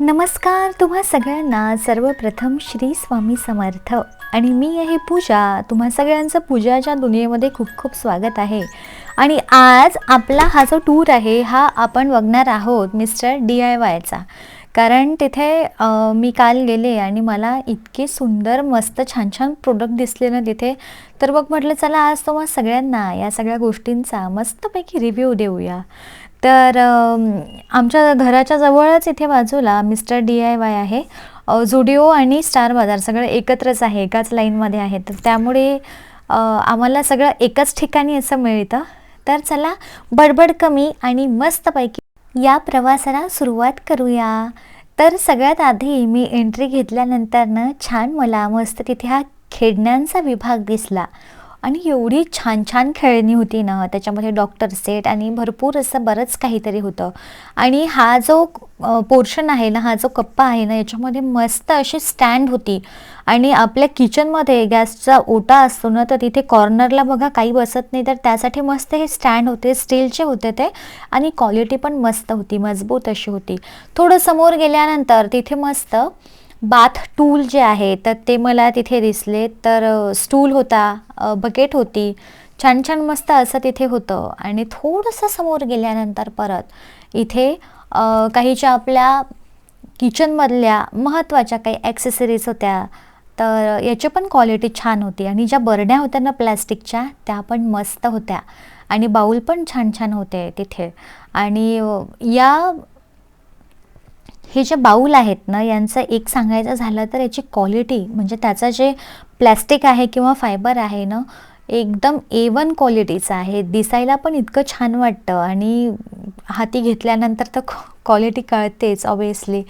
नमस्कार तुम्हा सगळ्यांना सर्वप्रथम श्री स्वामी समर्थ. आणि मी आहे पूजा. तुम्हा सगळ्यांचं पूजाच्या दुनियेमध्ये खूप खूप स्वागत आहे. आणि आज आपला हा जो टूर आहे हा आपण बघणार आहोत मिस्टर डी आय वायचा कारण तिथे मी काल गेले आणि मला इतके सुंदर मस्त छान छान प्रोडक्ट दिसले ना तिथे. तर मग म्हटलं चला आज तुम्हाला सगळ्यांना या सगळ्या गोष्टींचा मस्तपैकी रिव्ह्यू देऊया. तर आमच्या घराच्या जवळच इथे बाजूला मिस्टर डी आय वाय आहे. झुडिओ आणि स्टार बाजार सगळं एकत्रच आहे एकाच लाईनमध्ये आहे तर त्यामुळे आम्हाला सगळं एकाच ठिकाणी असं मिळतं. तर चला बडबड कमी आणि मस्तपैकी या प्रवासाला सुरुवात करूया. तर सगळ्यात आधी मी एंट्री घेतल्यानंतरनं छान मला मस्त तिथे हा खेळण्यांचा विभाग दिसला. आणि एवढी छान छान खेळणी होती ना त्याच्यामध्ये डॉक्टर सेट आणि भरपूर असं बरंच काहीतरी होतं. आणि हा जो पोर्शन आहे ना हा जो कप्पा आहे ना याच्यामध्ये मस्त अशी स्टँड होती. आणि आपल्या किचनमध्ये गॅसचा ओटा असतो ना तर तिथे कॉर्नरला बघा काही बसत नाही तर त्यासाठी मस्त हे स्टँड होते स्टीलचे होते ते. आणि क्वालिटी पण मस्त होती मजबूत अशी होती. थोडं समोर गेल्यानंतर तिथे मस्त बाथ टूल जे आहे तर ते मला तिथे दिसले. तर स्टूल होता बकेट होती. छान छान मस्त असं तिथे होतं. आणि थोडंसं समोर गेल्यानंतर परत इथे काहीच्या आपल्या किचनमधल्या महत्त्वाच्या काही ॲक्सेसरीज होत्या. तर याची पण क्वालिटी छान होती. आणि ज्या बरण्या होत्या ना प्लॅस्टिकच्या त्या पण मस्त होत्या. आणि बाऊल पण छान छान होते तिथे. आणि या हे जे बाऊल आहेत ना यांचं एक सांगायचं झालं तर याची क्वालिटी म्हणजे त्याचं जे प्लॅस्टिक आहे किंवा फायबर आहे ना एकदम ए वन क्वालिटीचं आहे. दिसायला पण इतकं छान वाटतं आणि हाती घेतल्यानंतर तर क्वालिटी कळतेच ऑबियसली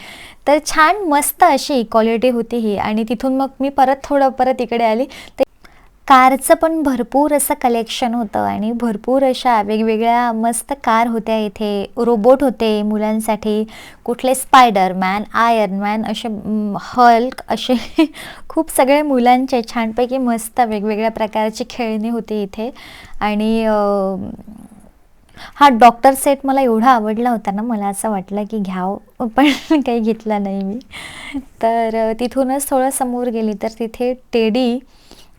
तर छान मस्त अशी क्वालिटी होती ही. आणि तिथून मग मी परत थोडं परत इकडे आली. ते कारचं पण भरपूर असं कलेक्शन होतं आणि भरपूर अशा वेगवेगळ्या मस्त कार होत्या इथे. रोबोट होते मुलांसाठी. कुठले स्पायडरमॅन आयर्नमॅन असे हल्क असे खूप सगळे मुलांचे छानपैकी मस्त वेगवेगळ्या प्रकारची खेळणी होती इथे. आणि हा डॉक्टर सेट मला एवढा आवडला होता ना मला असं वाटलं की घ्यावं पण काही घेतला नाही मी. तर तिथूनच थोडं समोर गेली तर तिथे टेडी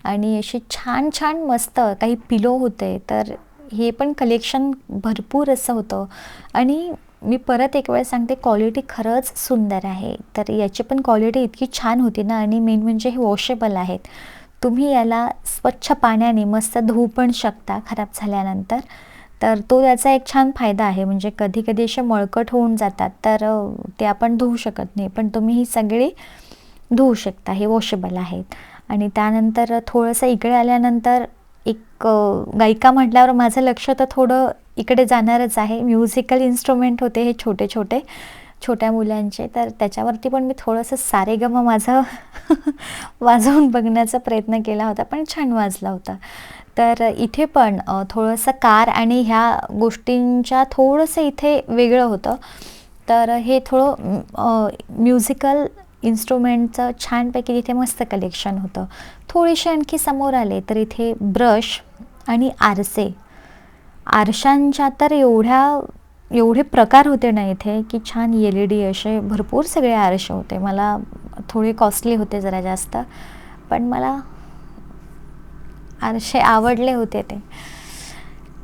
आणि अशी छान छान मस्त काही पिलो होते तर हे पण कलेक्शन भरपूर असं होतं. आणि मी परत एक वेळ सांगते क्वालिटी खरंच सुंदर आहे. तर याची पण क्वालिटी इतकी छान होती ना आणि मेन म्हणजे हे वॉशेबल आहेत. तुम्ही याला स्वच्छ पाण्याने मस्त धुवू पण शकता खराब झाल्यानंतर. तर तो त्याचा एक छान फायदा आहे म्हणजे कधी कधी असे मळकट होऊन जातात तर ते आपण धुवू शकत नाही. पण तुम्ही ही सगळी धुवू शकता हे वॉशेबल आहेत. आणि त्यानंतर थोडंसं इकडे आल्यानंतर एक गायिका म्हटल्यावर माझं लक्ष तर थोडं इकडे जाणारच आहे. म्युझिकल इन्स्ट्रुमेंट होते हे छोटे छोटे छोट्या मुलांचे. तर त्याच्यावरती पण मी थोडंसं सारेगम माझं वाजवून बघण्याचा प्रयत्न केला होता पण छान वाजला होता. तर इथे पण थोडंसं कार आणि ह्या गोष्टींच्या थोडंसं इथे वेगळं होतं. तर हे थोडं म्युझिकल इन्स्ट्रुमेंटचं छानपैकी तिथे मस्त कलेक्शन होतं. थोडेसे आणखी समोर आले तर इथे ब्रश आणि आरसे. आरशांच्या तर एवढ्या एवढे प्रकार होते ना इथे की छान एल ई डी असे भरपूर सगळे आरसे होते. मला थोडे कॉस्टली होते जरा जास्त पण मला आरसे आवडले होते ते.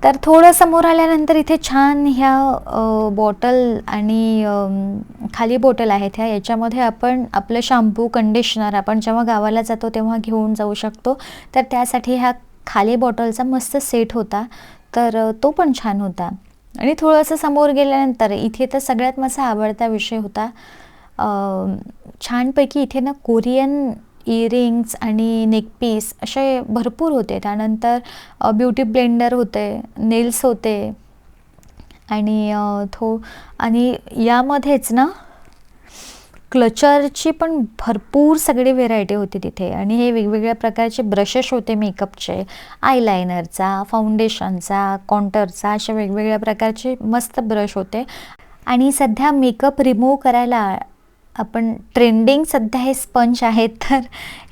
तर थोडं समोर आल्यानंतर इथे छान ह्या बॉटल आणि खाली बॉटल आहेत ह्या. याच्यामध्ये आपण आपलं शॅम्पू कंडिशनर आपण जेव्हा गावाला जातो तेव्हा घेऊन जाऊ शकतो. तर त्यासाठी ह्या खाली बॉटलचा मस्त सेट होता. तर तो पण छान होता. आणि थोडंसं समोर गेल्यानंतर इथे तर सगळ्यात माझा आवडता विषय होता. छानपैकी इथे ना कोरियन इयरिंग्स आणि नेकपीस असे भरपूर होते. त्यानंतर ब्युटी ब्लेंडर होते नेल्स होते आणि थो आणि यामध्येच ना क्लचरची पण भरपूर सगळी व्हेरायटी होती तिथे. आणि हे वेगवेगळ्या प्रकारचे ब्रशेस होते मेकअपचे आयलायनरचा फाउंडेशनचा कॉन्टरचा अशा वेगवेगळ्या प्रकारचे मस्त ब्रश होते. आणि सध्या मेकअप रिमूव्ह करायला आपण ट्रेंडिंग सध्या हे स्पंज आहेत तर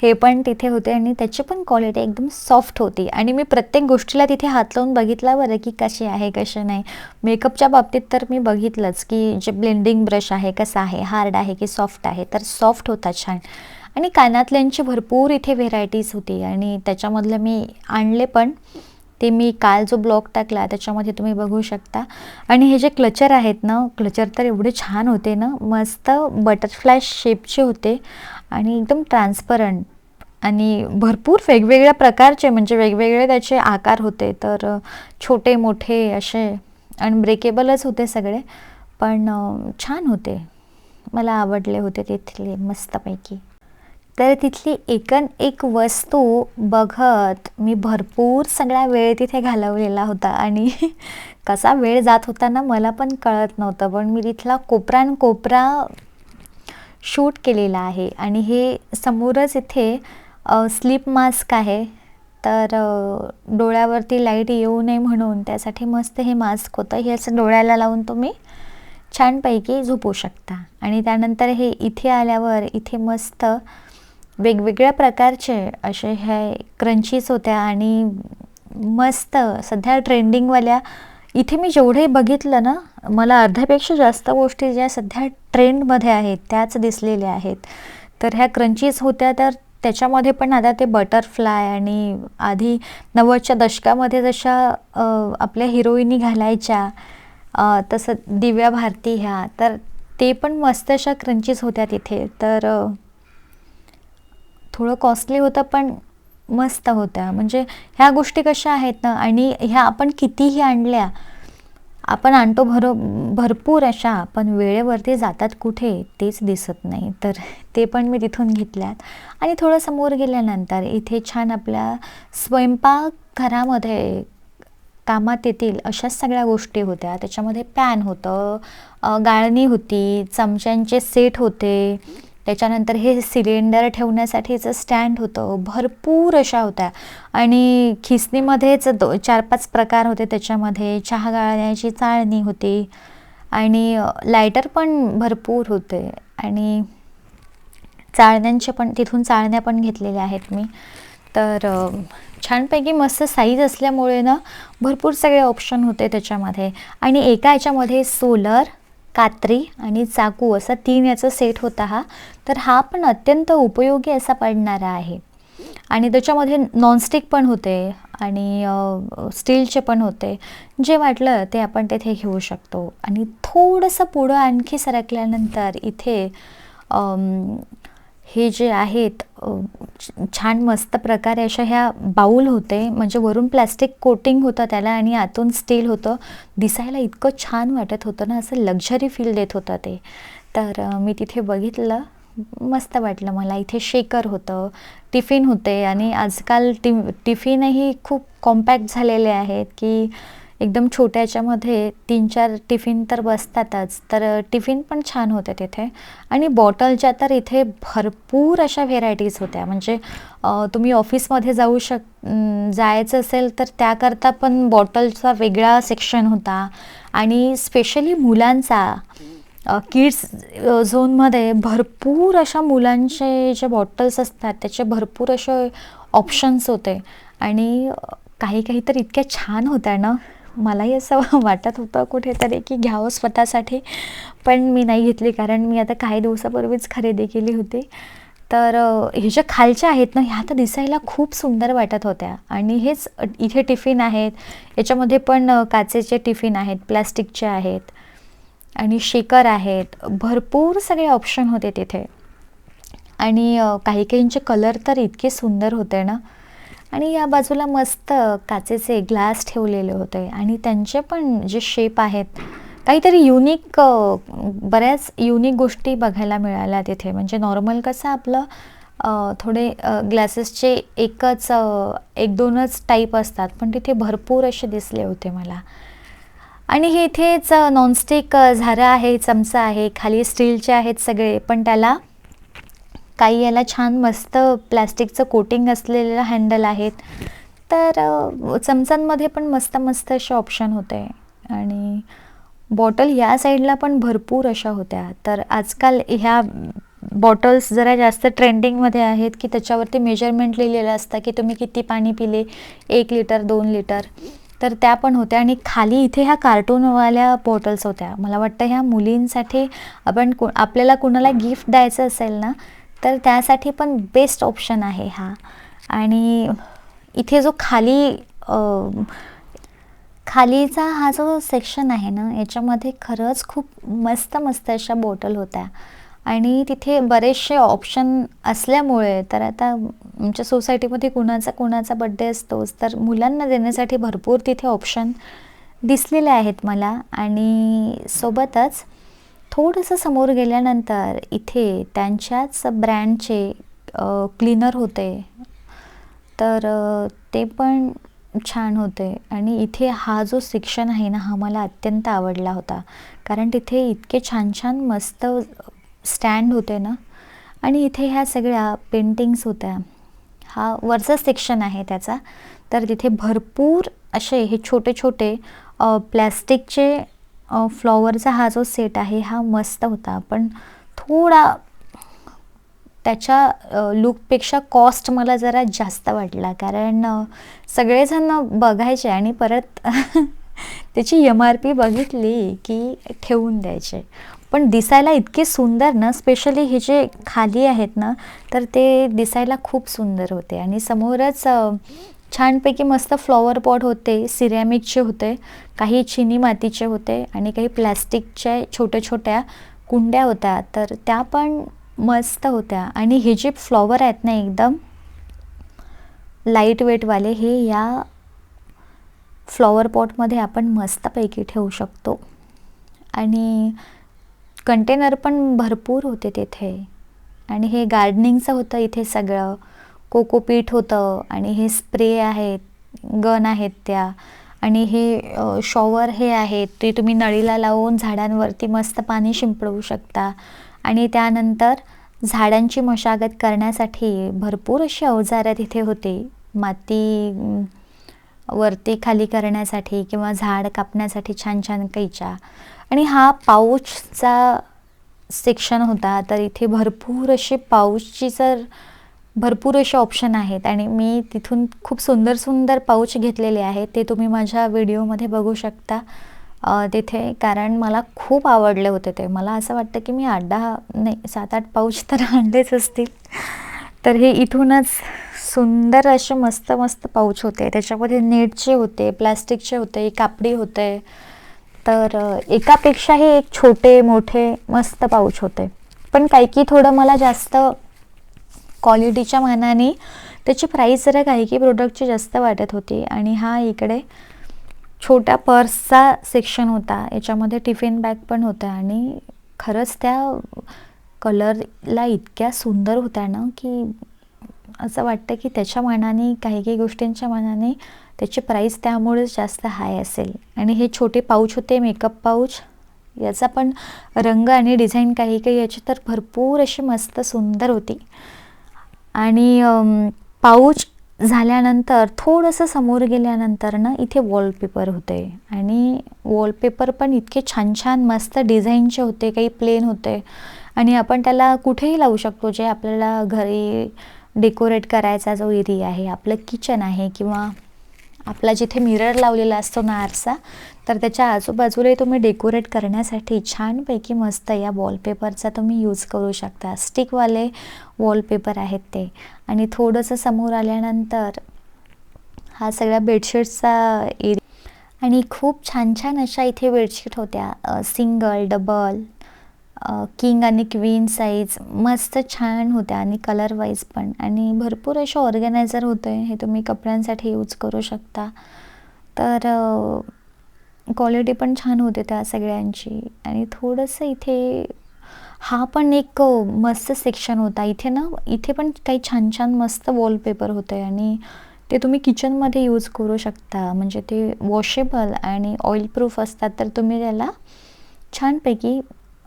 हे पण तिथे होते आणि त्याची पण क्वालिटी एकदम सॉफ्ट होती. आणि मी प्रत्येक गोष्टीला तिथे हात लावून बघितला बरं की कशी आहे कशी नाही. मेकअपच्या बाबतीत तर मी बघितलंच की जे ब्लेंडिंग ब्रश आहे कसं आहे हार्ड आहे की सॉफ्ट आहे तर सॉफ्ट होता छान. आणि कानातल्यांची भरपूर इथे व्हेरायटीज होती आणि त्याच्यामधलं मी आणले पण. ते मी काल जो ब्लॉग टाकला त्याच्यामध्ये तुम्ही बघू शकता. आणि हे जे क्लचर आहेत ना क्लचर तर एवढे छान होते ना मस्त बटरफ्लाय शेपचे होते आणि एकदम ट्रान्सपरंट आणि भरपूर वेगवेगळ्या प्रकारचे म्हणजे वेगवेगळे त्याचे आकार होते. तर छोटे मोठे असे अनब्रेकेबलच होते सगळे पण छान होते. मला आवडले होते तिथले मस्तपैकी. तर तिथली एकन एक वस्तू बघत मी भरपूर सगळा वेळ तिथे घालवलेला होता. आणि कसा वेळ जात होता ना मला पण कळत नव्हतं. पण मी तिथला कोपरान कोपरा शूट केलेला आहे. आणि हे समोरच इथे स्लीप मास्क आहे. तर डोळ्यावरती लाइट येऊ नये म्हणून त्यासाठी मस्त हे मास्क होतं. हे असं डोळ्याला लावून तुम्ही छानपैकी झोपू शकता. आणि त्यानंतर हे इथे आल्यावर इथे मस्त वेगवेगळ्या प्रकारचे असे हे क्रंचीज होत्या आणि मस्त सध्या ट्रेंडिंगवाल्या. इथे मी जेवढे बघितलं ना मला अर्ध्यापेक्षा जास्त गोष्टी ज्या सध्या ट्रेंडमध्ये आहेत त्याच दिसलेल्या आहेत. तर ह्या क्रंचीज होत्या तर त्याच्यामध्ये पण आता ते बटरफ्लाय आणि आधी नव्वदच्या दशकामध्ये जशा आपल्या हिरोईनी घालायच्या तसं दिव्या भारती ह्या तर ते पण मस्त अशा क्रंचीज होत्या तिथे. तर थोडं कॉस्टली होतं पण मस्त होत्या. म्हणजे ह्या गोष्टी कशा आहेत ना आणि ह्या आपण कितीही आणल्या आपण आणतो भर भरपूर अशा पण वेळेवरती जातात कुठे तेच दिसत नाही. तर ते पण मी तिथून घेतल्यात. आणि थोडं समोर गेल्यानंतर इथे छान आपल्या स्वयंपाकघरामध्ये कामात येतील अशाच सगळ्या गोष्टी होत्या. त्याच्यामध्ये पॅन होतं गाळणी होती चमच्यांचे सेट होते. त्याच्यानंतर हे सिलेंडर ठेवण्यासाठीचं स्टँड होतं भरपूर अशा होत्या. आणि खिसणीमध्येच दो चार पाच प्रकार होते त्याच्यामध्ये. चहा गाळण्याची चाळणी होती आणि लायटर पण भरपूर होते. आणि चाळण्यांचे पण तिथून चाळण्या पण घेतलेल्या आहेत मी. तर छानपैकी मस्त साईज असल्यामुळे ना भरपूर सगळे ऑप्शन होते त्याच्यामध्ये. आणि एका याच्यामध्ये सोलर कात्री आणि चाकू असा तीन याचा सेट होता हा. तर हा पण अत्यंत उपयोगी असा पडणारा आहे. आणि त्याच्यामध्ये नॉनस्टिक पण होते आणि स्टीलचे पण होते. जे वाटलं ते आपण तेथे घेऊ शकतो. आणि थोडंसं पुढं आणखी सरकल्यानंतर इथे हे जे आहेत छान मस्त प्रकारे अशा ह्या बाऊल होते. म्हणजे वरून प्लॅस्टिक कोटिंग होतं त्याला आणि आतून स्टील होतं. दिसायला इतकं छान वाटत होतं ना असं लक्झरी फील देत होतं ते. तर मी तिथे बघितलं. मस्त वाटलं मला. इथे शेकर होतं टिफिन होते आणि आजकाल टि टिफिनही खूप कॉम्पॅक्ट झालेले आहेत की एकदम छोट्या याच्यामध्ये तीन चार टिफिन तर बसतातच तर टिफिन पण छान होते तिथे. आणि बॉटलच्या तर इथे भरपूर अशा व्हेरायटीज होत्या. म्हणजे तुम्ही ऑफिसमध्ये जाऊ शक जायचं असेल तर त्याकरता पण बॉटलचा वेगळा सेक्शन होता. आणि स्पेशली मुलांचा किड्स झोनमध्ये भरपूर अशा मुलांचे जे बॉटल्स असतात त्याचे भरपूर असे ऑप्शन्स होते. आणि काही काही तर इतक्या छान होत्या ना. मलाही असं वाटत होतं कुठेतरी की घ्यावं स्वतःसाठी पण मी नाही घेतली कारण मी आता काही दिवसापूर्वीच खरेदी केली होती. तर हे ज्या खालच्या आहेत ना ह्या तर दिसायला खूप सुंदर वाटत होत्या. आणि हेच इथे टिफिन आहेत. याच्यामध्ये पण काचेचे टिफिन आहेत प्लॅस्टिकचे आहेत. आणि शेकर आहेत. भरपूर सगळे ऑप्शन होते तिथे. आणि काही काहींचे कलर तर इतके सुंदर होते ना. आणि या बाजूला मस्त काचेचे ग्लास ठेवलेले होते. आणि त्यांचे पण जे शेप आहेत काहीतरी युनिक बऱ्याच युनिक गोष्टी बघायला मिळाल्या तिथे. म्हणजे नॉर्मल कसं आपलं थोडे ग्लासेसचे एकच एक दोनच टाईप असतात पण तिथे भरपूर असे दिसले होते मला. आणि हे इथेच नॉनस्टिक झारं आहे चमचा आहे खाली स्टीलचे आहेत सगळे पण त्याला काही याला छान मस्त प्लॅस्टिकचं कोटिंग असलेलं हँडल आहेत. तर चमचांमध्ये पण मस्त मस्त असे ऑप्शन होते. आणि बॉटल ह्या साईडला पण भरपूर अशा होत्या. तर आजकाल ह्या बॉटल्स जरा जास्त ट्रेंडिंगमध्ये आहेत की त्याच्यावरती मेजरमेंट लिहिलेलं असतं की तुम्ही किती पाणी पिले? एक लिटर दोन लिटर. तर त्या पण होत्या. आणि खाली इथे ह्या कार्टूनवाल्या बॉटल्स होत्या. मला वाटतं ह्या मुलींसाठी आपण कु आपल्याला कुणाला गिफ्ट द्यायचं असेल ना तर त्यासाठी पण बेस्ट ऑप्शन आहे हा. आणि इथे जो खाली खालीचा हा जो सेक्शन आहे ना याच्यामध्ये खरंच खूप मस्त मस्त अशा बॉटल होत्या. आणि तिथे बरेचसे ऑप्शन असल्यामुळे तर आता आमच्या सोसायटीमध्ये कुणाचा कुणाचा बड्डे असतोच तर मुलांना देण्यासाठी भरपूर तिथे ऑप्शन दिसलेले आहेत मला. आणि सोबतच थोडंसं समोर गेल्यानंतर इथे त्यांच्याच ब्रँडचे क्लीनर होते. तर ते पण छान होते. आणि इथे हा जो सेक्शन आहे ना हा मला अत्यंत आवडला होता. कारण तिथे इतके छान छान मस्त स्टँड होते ना. आणि इथे ह्या सगळ्या पेंटिंग्स होत्या. हा वरचा सेक्शन आहे त्याचा. तर तिथे भरपूर असे हे छोटे छोटे प्लॅस्टिकचे फ्लॉवरचा हा जो सेट आहे हा मस्त होता. पण थोडा त्याच्या लुकपेक्षा कॉस्ट मला जरा जास्त वाटला. कारण सगळेजण बघायचे आणि परत त्याची एम आर पी बघितली की ठेवून द्यायचे. पण दिसायला इतके सुंदर ना स्पेशली हे जे खाली आहेत ना तर ते दिसायला खूप सुंदर होते. आणि समोरच छानपैकी मस्त फ्लॉवर पॉट होते सिरॅमिकचे होते काही चिनी मातीचे होते आणि काही प्लॅस्टिकच्या छोट्या छोट्या कुंड्या होत्या. तर त्या पण मस्त होत्या. आणि हे जे फ्लॉवर आहेत ना एकदम लाइट वेटवाले हे या फ्लॉवर पॉटमध्ये आपण मस्तपैकी ठेवू शकतो. आणि कंटेनर पण भरपूर होते तिथे. आणि हे गार्डनिंगचं होतं इथे सगळं. कोकोपीट होतं आणि हे स्प्रे आहेत गन आहेत त्या. आणि हे शॉवर हे आहेत ते तुम्ही नळीला लावून झाडांवरती मस्त पाणी शिंपडवू शकता. आणि त्यानंतर झाडांची मशागत करण्यासाठी भरपूर अशी अवजारं तिथे होते. माती वरती खाली करण्यासाठी किंवा झाड कापण्यासाठी छान छान कैच्या. आणि हा पाऊचचा सेक्शन होता तर इथे भरपूर असे पाऊचची जर भरपूर असे ऑप्शन आहेत आणि मी तिथून खूप सुंदर सुंदर पाऊच घेतलेले आहेत. ते तुम्ही माझ्या व्हिडिओमध्ये बघू शकता. तिथे कारण मला खूप आवडले होते ते. मला असं वाटतं की मी आठ दहा नाही सात आठ पाऊच तर आणलेच असतील. तर हे इथूनच सुंदर असे मस्त मस्त पाऊच होते. त्याच्यामध्ये नेटचे होते प्लॅस्टिकचे होते कापडी होते. तर एकापेक्षाही एक छोटे मोठे मस्त पाऊच होते. पण काही की थोडं मला जास्त क्वालिटीच्या मानाने त्याची प्राईस जरा काही काही प्रोडक्टची जास्त वाटत होती. आणि हा इकडे छोटा पर्सचा सेक्शन होता. याच्यामध्ये टिफिन बॅग पण होता. आणि खरंच त्या कलरला इतक्या सुंदर होत्या ना की असं वाटतं की त्याच्या मानाने काही काही गोष्टींच्या मानाने त्याची प्राईस त्यामुळेच जास्त हाय असेल. आणि हे छोटे पाऊच होते मेकअप पाऊच याचा पण रंग आणि डिझाईन काही काही याची तर भरपूर अशी मस्त सुंदर होती. आणि पाऊच झाल्यानंतर थोडंसं समोर गेल्यानंतर ना इथे वॉलपेपर होते. आणि वॉलपेपर पण इतके छान छान मस्त डिझाईनचे होते काही प्लेन होते. आणि आपण त्याला कुठेही लावू शकतो जे आपल्याला घरी डेकोरेट करायचा जो एरिया आहे आपलं किचन आहे किंवा आपला जिथे मिरर लावलेला असतो ना आरसा तर त्याच्या आजूबाजूलाही तुम्ही डेकोरेट करण्यासाठी छानपैकी मस्त या वॉलपेपरचा तुम्ही यूज करू शकता. स्टिकवाले वॉलपेपर आहेत ते. आणि थोडंसं समोर आल्यानंतर हा सगळ्या बेडशीट्सचा एरिया आणि खूप छान छान अशा इथे बेडशीट होत्या. सिंगल डबल किंग आणि क्वीन साईज मस्त छान होत्या आणि कलर वाईज पण. आणि भरपूर असे ऑर्गनायझर होते हे तुम्ही कपड्यांसाठी यूज करू शकता. तर क्वालिटी पण छान होते त्या सगळ्यांची. आणि थोडंसं इथे हा पण एक मस्त सेक्शन होता. इथे ना इथे पण काही छान छान मस्त वॉलपेपर होते आणि ते तुम्ही किचनमध्ये यूज करू शकता. म्हणजे ते वॉशेबल आणि ऑइल प्रूफ असतात तर तुम्ही त्याला छानपैकी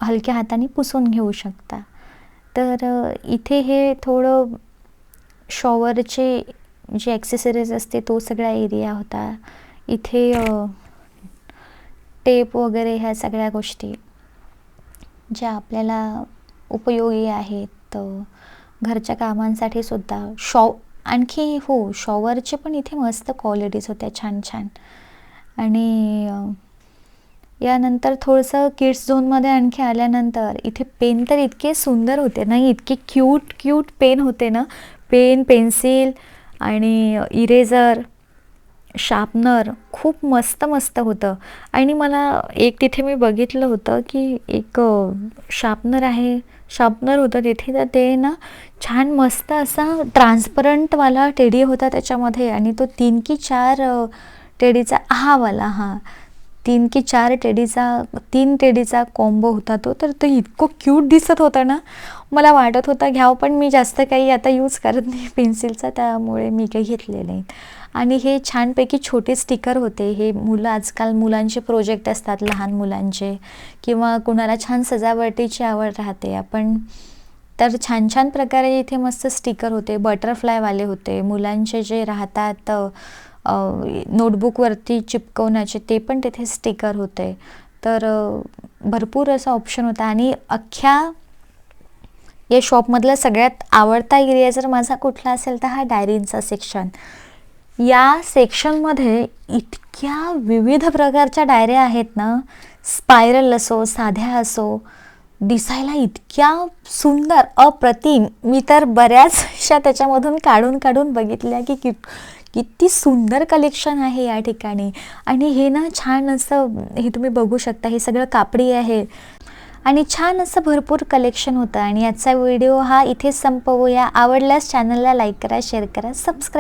हलक्या हाताने पुसून घेऊ शकता. तर इथे हे थोडं शॉवरचे जे ॲक्सेसरीज असते तो सगळा एरिया होता. इथे टेप वगैरे ह्या सगळ्या गोष्टी ज्या आपल्याला उपयोगी आहेत घरच्या कामांसाठी सुद्धा. शॉ आणखी हो शॉवरचे पण इथे मस्त क्वालिटीज होत्या छान छान. आणि यानंतर थोडंसं किड्स झोनमध्ये आणखी आल्यानंतर इथे पेन तर इतके सुंदर होते ना इतके क्यूट क्यूट पेन होते ना. पेन पेन्सिल आणि इरेझर शार्पनर खूप मस्त मस्त होतं. आणि मला एक तिथे मी बघितलं होतं की एक शार्पनर आहे. शार्पनर होतं तिथे तर ते ना छान मस्त असा ट्रान्सपरंटवाला टेडी होता त्याच्यामध्ये आणि तो तीन की चार टेडीचा हा वाला हां. तीन की चार टेडीचा तीन टेडीचा कॉम्बो होता तो तर तो इतकं क्यूट दिसत होता ना. मला वाटत होता घ्यावं पण मी जास्त काही आता यूज करत नाही पेन्सिलचा त्यामुळे मी काही घेतले नाही. आणि हे छानपैकी छोटे स्टिकर होते. हे मुलं आजकाल मुलांचे प्रोजेक्ट असतात लहान मुलांचे किंवा कुणाला छान सजावटीची आवड राहते. आपण तर छान छान प्रकारे इथे मस्त स्टिकर होते. बटरफ्लायवाले होते. मुलांचे जे राहतात नोटबुकवरती चिपकवण्याचे ते पण तिथे स्टिकर होते. तर भरपूर असा ऑप्शन होता आणि अख्ख्या या शॉपमधला सगळ्यात आवडता एरिया जर माझा कुठला असेल तर हा डायरींचा सेक्शन या सेक्शनमध्ये इतक्या विविध प्रकारच्या डायऱ्या आहेत ना. स्पायरल असो साध्या असो दिसायला इतक्या सुंदर अप्रतिम. मी तर बऱ्याचशा त्याच्यामधून काढून काढून बघितल्या की कि किती सुंदर कलेक्शन आहे या ठिकाणी. आणि हे ना छान असं हे तुम्ही बघू शकता हे सगळं कापडी आहे. आणि छान असं भरपूर कलेक्शन होतं. आणि याचा व्हिडिओ हा इथे संपवूया. आवडल्यास चॅनलला लाईक करा शेअर करा सबस्क्राईब